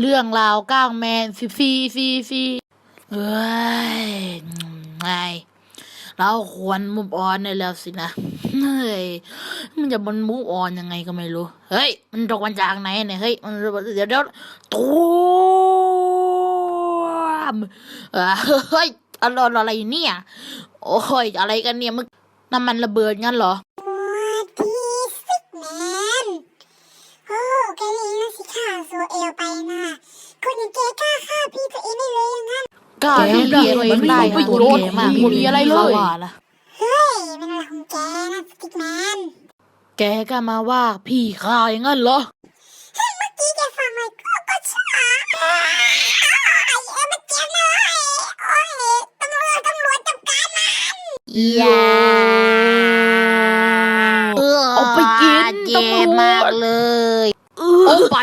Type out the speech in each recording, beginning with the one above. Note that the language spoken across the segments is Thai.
เรื่องราวก้างแมนฟรีฟรีฟรีฟรีเอ้ยไงเราควรมุบออนได้แล้วสินะ เฮ้ย มันจะมันมุบออนยังไงก็ไม่รู้ เฮ้ย มันตกมาจากไหนเนี่ย เฮ้ย มันเดี๋ยวเดี๋ยวตูมเออเฮ้ยอะไรอะไรเนี่ย โอ้ย อะไรกันเนี่ยมึงน้ำมันระเบิดงั้นเหรอ ทีสิกแมนโอ้ แกนี่นะสิฆ่าโซเอลไปนะคนอย่างแกกล้าฆ่าพี่ตัวเองได้เลยอย่างนั้นกล้าทำได้ตัวเองได้มันไม่ตัวโดนเก๋มากผีมีอะไรเลยเฮ้ยเป็นอะไรของแกนะสติ๊กแมนแกก็มาว่าพี่ข้าอย่างนั้นเหรอเฮ้ยเมื่อกี้แกฟังไหมก็ก็ช้าอ้ไอ้เอ็มเจ็บนะโอ้ยตำรวจตำรวจจับการมันอย่าเอาไปกินตำรวจมากเลย ไป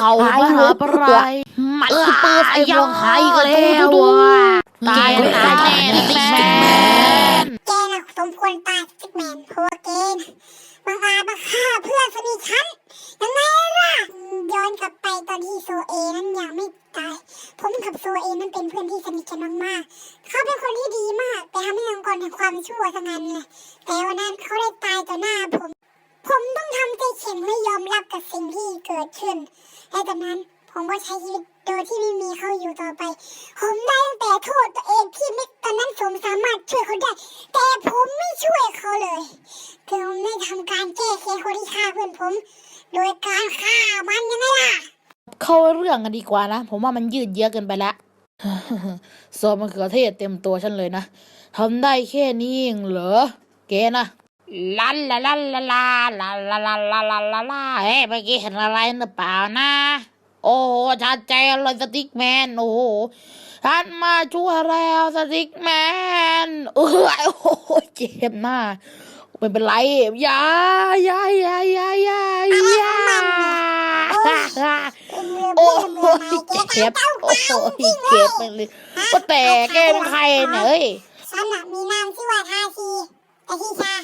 เขามหาปรายมันเออเปิดไอ้ยัยังหายอีกแล้วว่ะตายแน่ตายแน่ตายแน่แน่แม่นแกน่ะสมควรตายติ๊กแมนเพราะว่าแกน่ะบังอาจมาฆ่าเพื่อนสนิทฉันยังไงล่ะย้อนกลับไปตอนที่โซเอนั้นยังไม่ตายผมกับโซเอนั้นเป็นเพื่อนที่สนิทกันมากๆเขาเป็นคนที่ดีมากแต่ทำให้องค์กรแห่งความชั่วทั้งนั้นเลยแต่วันนั้นเขาได้ตาย กับสิ่งที่เกิดขึ้น และจากนั้นผมก็ใช้ชีวิตโดยที่ไม่มีเขาอยู่ต่อไป ผมได้แต่โทษตัวเองที่ไม่ตอนนั้นผมสามารถช่วยเขาได้ แต่ผมไม่ช่วยเขาเลยคือผมได้ทำการแก้แค้นคนที่ฆ่าเพื่อนผม โดยการฆ่ามันยังไงล่ะ เข้าเรื่องกันดีกว่านะ ผมว่ามันยืดเยื้อเกินไปละซอสมะเขือเทศเต็มตัวฉันเลยนะทำได้แค่นี้เองเหรอ แกนะ ลันลาลันลาลาลาลาลาลาลาลาลาเฮ้ยเมื่อกี้เห็นอะไรหรือเปล่านะ โอ้โหชัดใจเลยสติ๊กแมน โอ้โหท่านมาช่วยแล้วสติ๊กแมนเออโอ้โหเจ็บหน้าไม่เป็นไรยายายายายายาโอ้โหเจ็บโอ้โหเจ็บไปเลยก็แต่แกเป็นใครเนี่ยฉันมีนามชื่อว่าทาชีแต่ที่ชา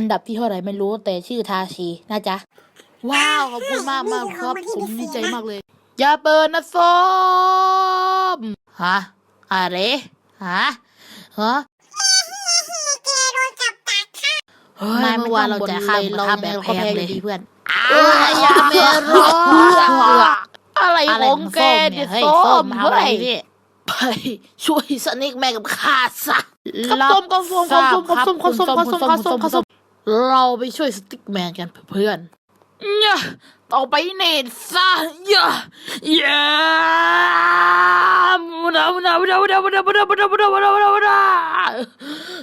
อันดับที่เท่าไหร่ไม่รู้แต่ชื่อทาชีนะจ๊ะ ว้าว ขอบคุณมากมากครับ ผมดีใจมากเลย อย่าเปิดนะส้มฮะอะไรฮะฮะแกโดนจับตากฆ่าเฮ้ยเมื่อวานเราจะฆ่าเราแบบแพ้เลยดีเพื่อนเอออย่าไปรออะไรอะไรของของแกแกเนี่เนี่ยยส้เฮ้ยส้มมเฮ้ทำอะไรยเนี่ยไปช่วยสนิกแม่กับข้าซะกับส้มกับส้มกับส้มกับส้มกับส้มกับส้มกับส้มกับส้ม เราไปช่วยสติ๊กแมนกันเพื่อนเนี่ยต่อไปเนตซะอย่าอย่าบุดาบุดาบุดาบุดาบุดาบุดาบุดาบุดาบุดาบุดาบุดา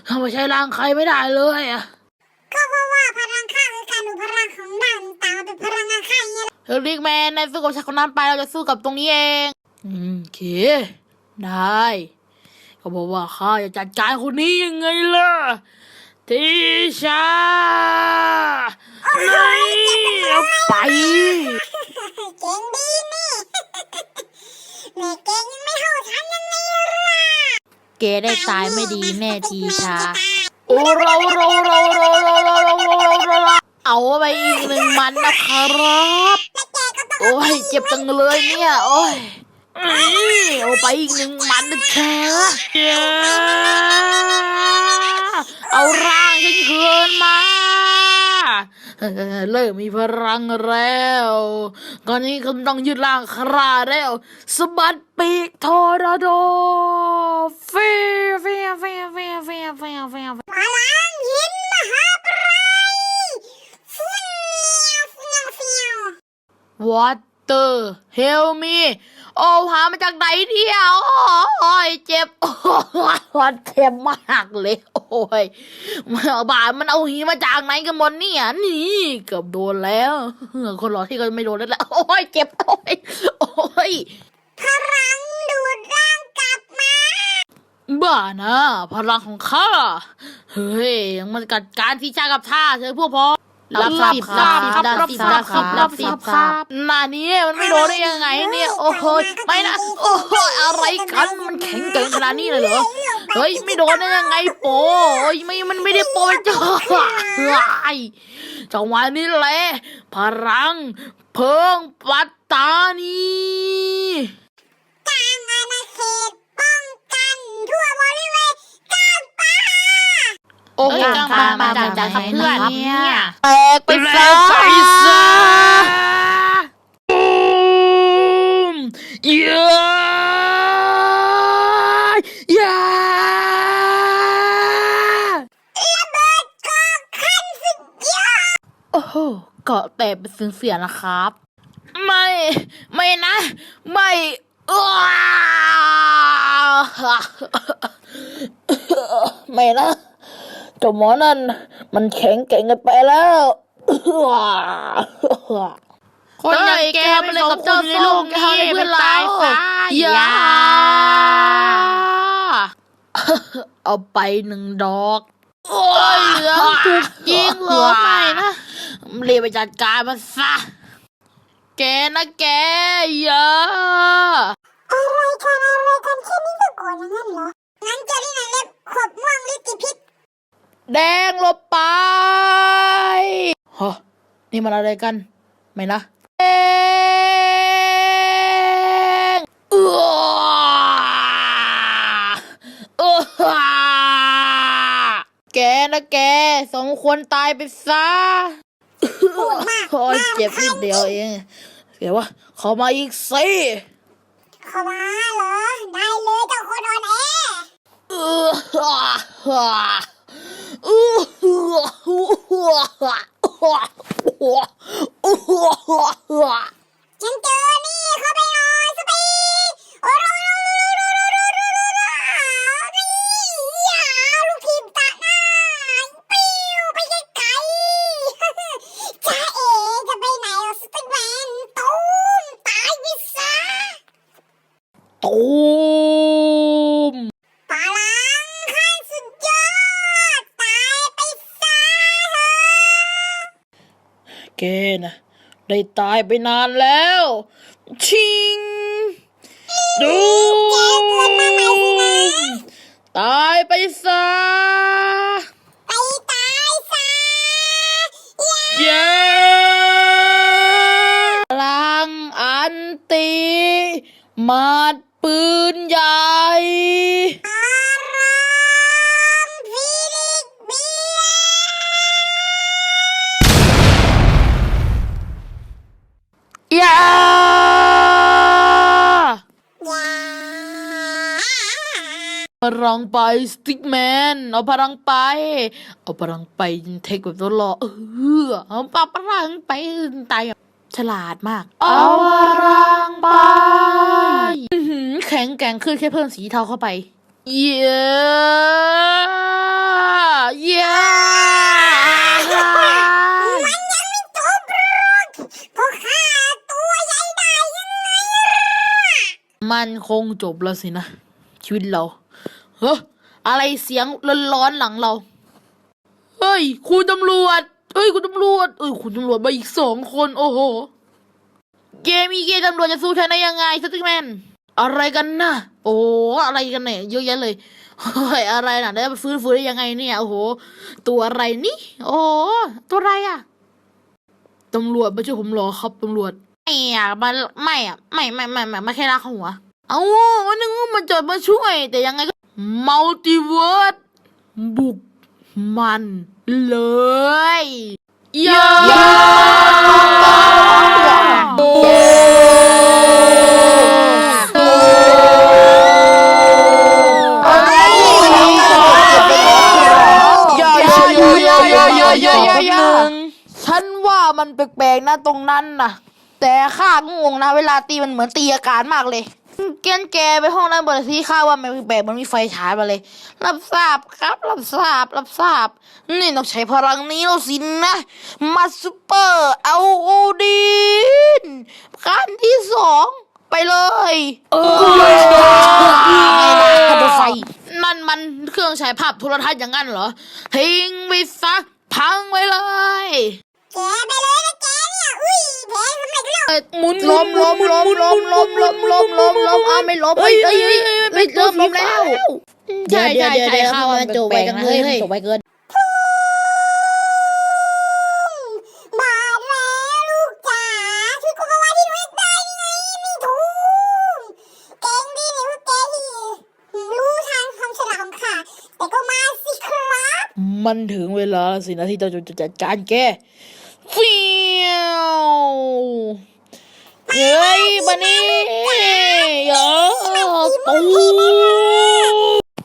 ทำไมใช้ร่างใครไม่ได้เลยอะก็เพราะว่าพลังข้าคือการดูพลังของดาวต่างๆเป็นพลังงานข้าอย่างเงี้ยเฮลิกแมนนายสู้กับชายคนนั้นไปเราจะสู้กับตรงนี้เองอืมโอเคได้เขาบอกว่าข้าจะจัดการคนนี้ยังไงล่ะ ทิชานี่เอาไปเก่งดีนี่แม่เก่งยังไม่เท่าฉันยังไงล่ะเกได้ตายไม่ดีแน่ทีชาโอ้โอ้เราเราเราเราเราเราเราเราเราเอาไปอีกหนึ่งมันนะครับโอ้ยเจ็บจังเลยเนี่ยโอ้ยอื้อเอาไปอีกหนึ่งมันนะเธอ เริ่มมีพลังแล้วตอนนี้กำลังยึดร่างคราแล้วสบัดปีกทอร์นาโดเฟียฟียฟียฟียฟียฟียฟียพลังหินมหาปรายเฟี้ยวเฟี้ยวเฟี้ยว What the hell me โอ้หามาจากไหนเนี่ยโอ้ยเจ็บโอ้ยเจ็บมากเลย โอ้ยบาดมันเอาหีมาจากไหนกันหมดเนี่ยนี่เกือบโดนแล้วคนรอที่ก็ไม่โดนแล้วแหละโอ้ยเจ็บ โอ้ยโอ้ยพลังดูดร่างกลับมา บ้านะ พลังของข้าเฮ้ยมันกัดการที่ชากับท่าเธอพวกพ้อง รับสิบครับรับทราบครับรับทราบครับนานี้มันไม่โดนได้ยังไงเนี่ยโอ้โหไม่นะโอ้โหอะไรกันมันแข็งเกินขนาดนี้เลยเหรอเฮ้ยไม่โดนได้ยังไงโป้ยไม่มันไม่ได้โป้จ้าไอ้จังหวะนี้แหละพลัง เพิงปัตตานีการอาณาเขตป้องกันทั่วบริ บเพื่อนเนี่ยแตกไปซะไปซะมเย้เย้โอ้โหเกาะแตกเป็นเสียงๆนะครับ ไม่ ไม่นะ ไม่อ้าไม่นะ เจ้าหมอนั่นมันแข็งแกร่งเกันไปแล้วคนอย่างแกไปเลยกับเจ้าส้มนี่เพื่อนเราอย่าเอาไปหนึ่งดอกโอ้ยเหลืองถูกยิงเหรอไม่นะรีบไปจัดการมันซะแกนะแกอย่าอะไรกันอะไรกันแค่นี้ก็โกรธอย่างนั้นเหรอ งั้นเจอที่ไหนเล็บขวบม่วงลิติพิษ แดงหลบไปฮะนี่มันอะไรกัน ไม่นะแดงเออเออแกนะแก สมควรตายไปซะโอ้ยเจ็บนิดเดียวเองเดี๋ยวว่าขอมาอีกสิเข้ามาเหรอ ได้เลยเจ้าคนอ่อนแอ 哦呵哦呵呵哦呵呵哦呵呵呵 แกนะได้ตายไปนานแล้ว ชิง ดูแกเกิดมาใหม่สินะตายไปซะไปตายซะเย้พลังอันติมาดปืนใหญ่ ลังไปสติ๊กแมนเอาพลังไป เอาพลังไปเทคแบบตัวรอเออเอาปะพลังไปตายแบบฉลาดมาก เอาพลังไปอื้อหือแข็งแกร่งขึ้นแค่เพิ่มสีเทาเข้าไป เย้เย้มันยังไม่จบหรอกเพราะข้าตัวใหญ่ได้ยังไงล่ะมันคงจบแล้วสินะ ชีวิตเรา เฮ้ออะไรเสียงร้อนๆหลังเรา เฮ้ย คุณตำรวจ เฮ้ย คุณตำรวจ เอ้ย คุณตำรวจมาอีกสองคน โอ้โห เกมีเกมตำรวจจะสู้ฉันได้ยังไงสติ๊กแมน อะไรกันนะโอ้โหอะไรกันเนี่ย เยอะแยะเลย เฮ้ย อะไรน่ะ ได้มาฟื้นฟูได้ยังไงเนี่ย โอ้โห ตัวอะไรนี่ โอ้โหตัวอะไรอะตำรวจมาช่วยผมรอครับตำรวจ ไม่อะมาไม่อะไม่ไม่ไม่ไม่ไม่แค่รักหัว เอาวันนึงว่ามันจะมาช่วย แต่ยังไงก็ มัลติเวิร์สบุกมันเลยยาฉันว่ามันแปลกๆนะตรงนั้นนะแต่ข้างงงนะ เวลาตีมันเหมือนตีอาการมากเลย เกียนแกไปห้องนั้นบนที่ข้าว่ามันแปลกๆมันมีไฟฉายมาเลย รับทราบครับ รับทราบ รับทราบ นี่ต้องใช้พลังนี้แล้วสินะ มาซูเปอร์เอาโอดินขั้นที่สองไปเลยเออไงล่ะพัดไฟนั่นมันเครื่องฉายภาพโทรทัศน์อย่างนั้นเหรอ ทิ้งไปซะพังไปเลย แกไปเลยนะแกเนี่ย อุ้ยแพ้ทำไมกันล่ะเอ้ย หมุนล้มล้มล้มล้มล้มล้มล้มล้มล้มอ้าวไม่ล้มเอ้ยเอ้ยเอ้ยเอ้ยไม่ล้มล้มแล้วใช่ใช่ใช่ข้าวมันจบไปกันเฮ้ยจบไปเกินบาดแล้วลูกจ๋าช่วยกูเอาไว้ที่หนูได้ยังไงนี่ถูกเก่งดีนี่พวกแกที่รู้ทางความฉลาดของข้าแต่ก็มาสิครับมมันถึงเวลาแล้วสินะที่เราจะจัดการแกฟิว เฮ้ยบันนี่เยอะตู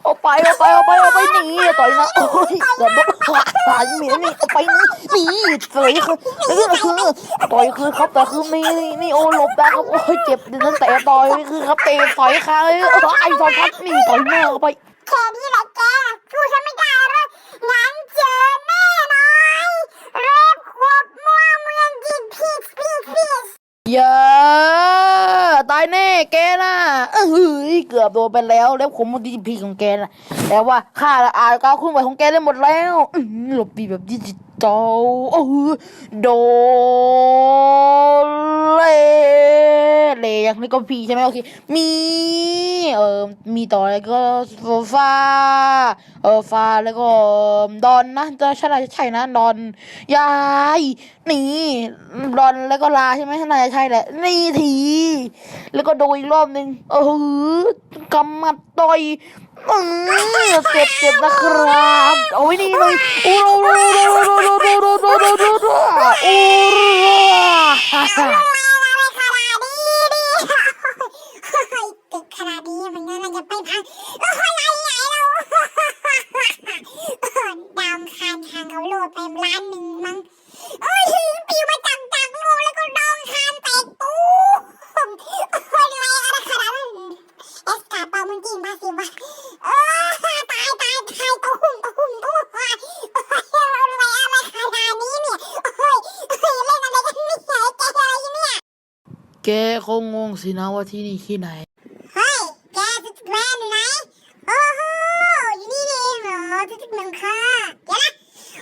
เอาไปเอาไปเอาไปเอาไปหนีต่อยนะโอ้ยกือบโดนหายหมีนี่เอาไปนี่นี่สยคือนี่คือต่อยคือครับแต่คือมีนี่โอ้หลบได้ครับโอ้ยเจ็บดิฉันเตะต่อยนี่คือครับเตะต่อยค่ะไอ้ตอนพัดนี่ต่อยแม่เข้าไปแค่นี้แหละแกสู้ฉันไม่ได้หรอกงั้นเจอแน่นอนเรียบขวบมัวเมืองดินพีชพีชพี อย่าตายแน่แกน่ะเอ้ยเกือบโดนไปแล้วแล้วผมมันดีพีของแกน่ะแต่ว่าข้าละอายก้าวขึ้นไปของแกได้หมดแล้วอื้อหือหลบดีแบบดิจิต อลโอ้โหโดเลเลอย่างนี้ก็พีใช่ไหมโอเคมีเออมีต่ออะไรก็ฟาเออฟาแล้วก็ดอนนะจะใช่ใช่ใช่นะดอนยายนี่ดอนแล้วก็ลาใช่ไหมน่าจะใช่แหละนี่ที แล้วก็โดนอีกรอบหนึ่งเออกำมัดต่อย อือเจ็บเจ็บนะครับเอาไว้นี่เลยโอ้โหโอ้โหโอ้โหโอ้โหโอ้โหโอ้โหโอ้โหโอ้โหโอ้โหอะไรขนาดนี้ดิตึกขนาดนี้มันน่าจะไปพังโอ้ยใหญ่ใหญ่เราด สินะว่าที่นี่ที่ไหน เฮ้ย แกจะจุดแม่อยู่ไหน โอ้โห อยู่นี่นี่เองเหรอจะจุดเมืองค่ะเดี๋ยวนะ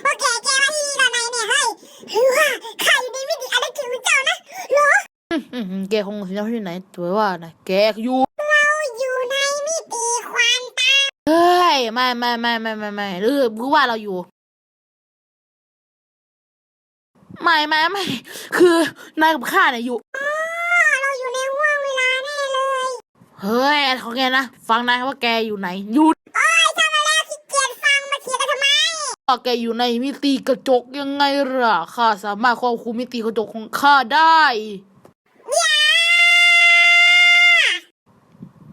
ว่าแกแกมาที่นี่ตอนไหนเนี่ยเฮ้ยหรือว่าข้าอยู่ในมิติอะไรคือเจ้านะเหรอ อื้อหือแกคงงสินะว่าที่ไหนตัวว่านะแกอยู่เราอยู่ในมิติความตายเฮ้ยไม่ไม่ไม่ไม่ไม่ไม่หรือรู้ว่าเราอยู่ไม่ไม่ไม่คือนายกับข้าเนี่ยอยู่อ๋อเราอยู่ในห่วงเวลาแน่เลย เฮ้ยของแกนะ ฟังนะว่าแกอยู่ไหน อยู่โอ้ยทำมาแล้วขี้เกียจฟังมาเถียงกันทำไมว่าแกอยู่ในมิติกระจกยังไงล่ะข้าสามารถควบคุมมิติกระจกของข้าได้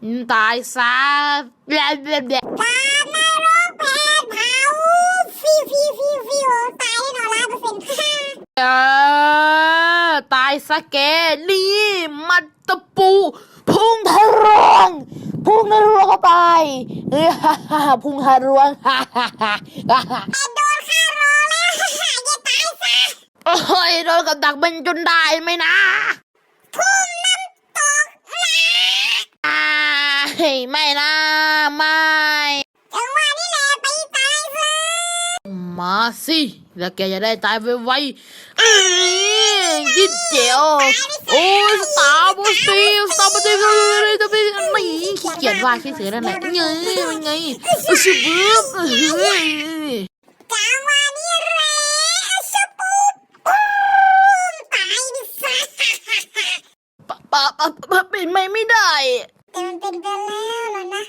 อืมตายซะแบลแบลแบลตามนรกแผดเผาฟิวฟิวฟิวฟิวตายแน่นอนล้านเปอร์เซ็นต์ค่ะเออตายซะแกนี่มันตะปู พุ่งทะลวงพุ่งทะลวงเข้าไปเออฮ่าฮ่าพุ่งทะลวงฮ่าฮ่าฮ่าฮ่าแต่โดนฆ่ารอแล้วอย่าตายซะโอ้ยโดนกับดักมันจนได้ไหมนะทุ่มน้ำตกนะอ่าเฮ้ยไม่นะไม่จังหวะนี้แหละไปตายซะมาสิ แล้วแกจะได้ตายไวๆเอ้ยยิ่งเจ๋วโอ้ยตาบัคซีตาบัคซีเลยจะไปหนีขี้เกียจว่าขี้เสือนั่นแหละเงยเป็นไงอุชิบึ้บเฮ้ยจังหวะนี้แหละสปูดปุ้มตายดิซะปะปะปะปะเป็นไม่ไม่ได้แต่มันเป็นไปแล้วเหรอนะ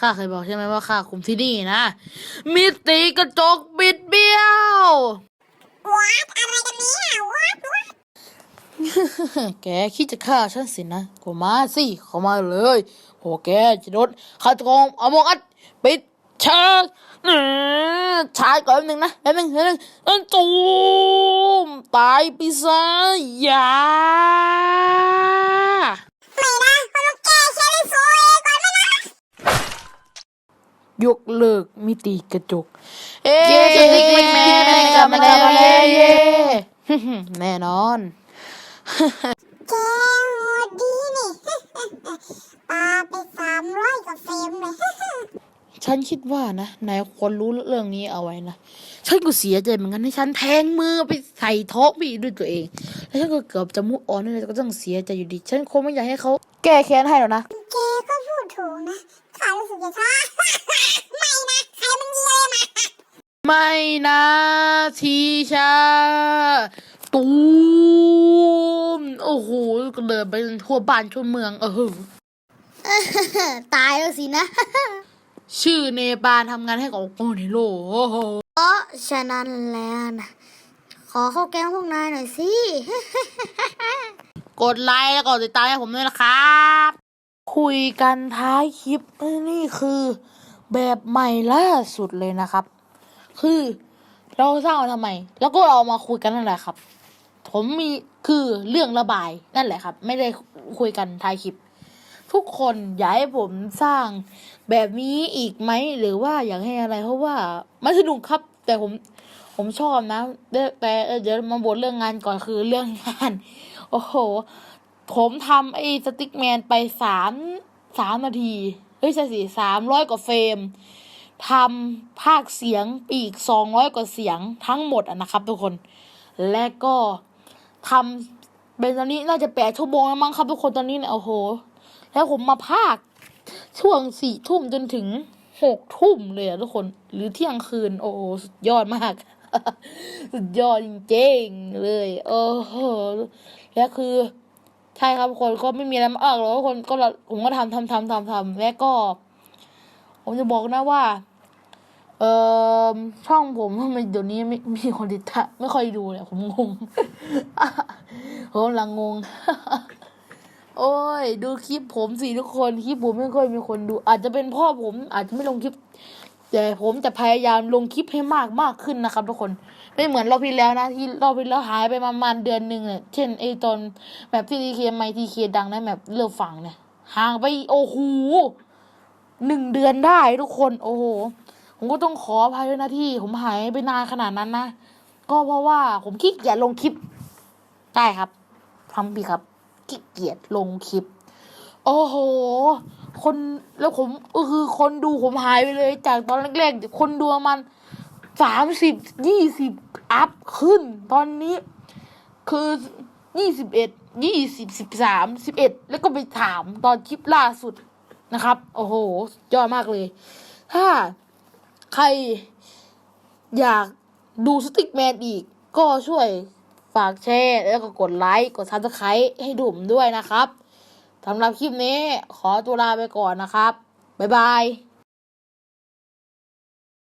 ข้าเคยบอกใช่ไหมว่าข้าคุมที่นี่นะ มิติกระจกบิดเบี้ยววัดอะไรกันเนี่ยวัดวัดแกคิดจะฆ่าฉันสินะก็มาสิเข้ามาเลยโอ้แกจะโดนฆาตกรเอามองอัดปิดฉากอืมฉากก่อนแป๊บนึงนะแป๊บนึงแป๊บนึงอันตูมตายไปซะอย่าไม่นะเพราะแกใช้ลิโฟเอก่อนไหมนะ ยกเลิกมิติกระจกเอ๊เย้เย้เย้เย้เย้กลับมาแล้วเย้เย้แน่นอนแกโหดดีนี่ปาไปสามร้อยกว่าเฟรมเลยฉันคิดว่านะนายควรรู้เรื่องนี้เอาไว้นะฉันก็เสียใจเหมือนกันที่ฉันแทงมือไปใส่ท้องพี่ด้วยตัวเอง แล้วฉันก็เกือบจะมุกออนนี่แต่ก็ต้องเสียใจอยู่ดี ฉันคงไม่อยากให้เขา แก้แค้นให้หรอกนะแกก็พูดถูกนะ ข้ารู้สึกจะท้าไม่นะใครมันเยี่ยมาไม่นะทีชาตูมโอ้โหก็เดินไปทั่วบ้านทั่วเมือง เออ ตายแล้วสินะ ชื่อเนปาลทำงานให้กับโอนิโรโอ้โหเพราะฉะนั้นแล้วนะขอเข้าแก๊งพวกนายหน่อยสิ กดไลค์แล้วก็ติดตามให้ผมด้วยนะครับ คุยกันท้ายคลิปนี่คือแบบใหม่ล่าสุดเลยนะครับ คือเราสร้างทำไม แล้วก็เรามาคุยกันนั่นแหละครับ ผมมีคือเรื่องระบายนั่นแหละครับ ไม่ได้คุยกันท้ายคลิป ทุกคนอยากให้ผมสร้างแบบนี้อีกไหมหรือว่าอยากให้อะไรเพราะว่ามันสนุกครับ แต่ผมผมชอบนะแต่เออเดี๋ยวมาบทเรื่องงานก่อนคือเรื่องงาน โอ้โห ผมทำไอ้สติ๊กแมนไปสามสามนาที เฮ้ยใช่สิสามร้อยกว่าเฟรมทำภาคเสียงอีกสองร้อยกว่าเสียงทั้งหมดอะนะครับ ทุกคน และก็ทำเป็นตอนนี้น่าจะแปดชั่วโมงแล้วมั้งครับทุกคนตอนนี้เนี่ยโอ้โห แล้วผมมาภาคช่วงสี่ทุ่มจนถึงหกทุ่มเลยอะทุกคน หรือเที่ยงคืน โอ้โหสุดยอดมาก สุดยอดจริงๆเลย โอ้โหแล้วคือ ใช่ครับทุกคนก็ไม่มีอะไรมากหรอกทุกคนก็ผมก็ทำทำทำทำทำและก็ ผมจะบอกนะว่า เออช่องผมทำไมเดี๋ยวนี้ไม่มีคนติดตามไม่ค่อยดูเลยผมงงผมกำลังงง โอ้ย ดูคลิปผมสิทุกคนคลิปผมไม่ค่อยมีคนดู อาจจะเป็นพ่อผม อาจจะไม่ลงคลิป แต่ผมจะพยายามลงคลิปให้มากมากขึ้นนะครับ ทุกคนไม่เหมือนรอบที่แล้วนะที่รอบที่แล้วหายไปประมาณเดือนหนึ่งเนี่ยเช่นไอ้ตอนแบบที่ทีเคไมทีเคดังนะแบบเลือกฝั่งเนี่ยห่างไปโอ้โหหนึ่งเดือนได้ทุกคน โอ้โหผมก็ต้องขออภัยด้วยนะที่ ผมหายไปนานขนาดนั้นนะก็เพราะว่าผมขี้เกียจลงคลิปได้ครับทำพี่ครับขี้เกียจลงคลิป โอ้โห คนแล้วผมก็คือคนดูผมหายไปเลย จากตอนแรกๆคนดูมันสามสิบยี่สิบอัพขึ้น ตอนนี้ คือยี่สิบเอ็ดยี่สิบสิบสามสิบเอ็ดแล้วก็ไปถามตอนคลิปล่าสุดนะครับ โอ้โหยอดมากเลย ถ้าใครอยากดูสติ๊กแมนอีก ก็ช่วยฝากแชร์ แล้วก็กดไลค์ กดซับสไครต์ให้ดุ่มด้วยนะครับ สำหรับคลิปนี้ขอตัวลาไปก่อนนะครับ บ๊ายบาย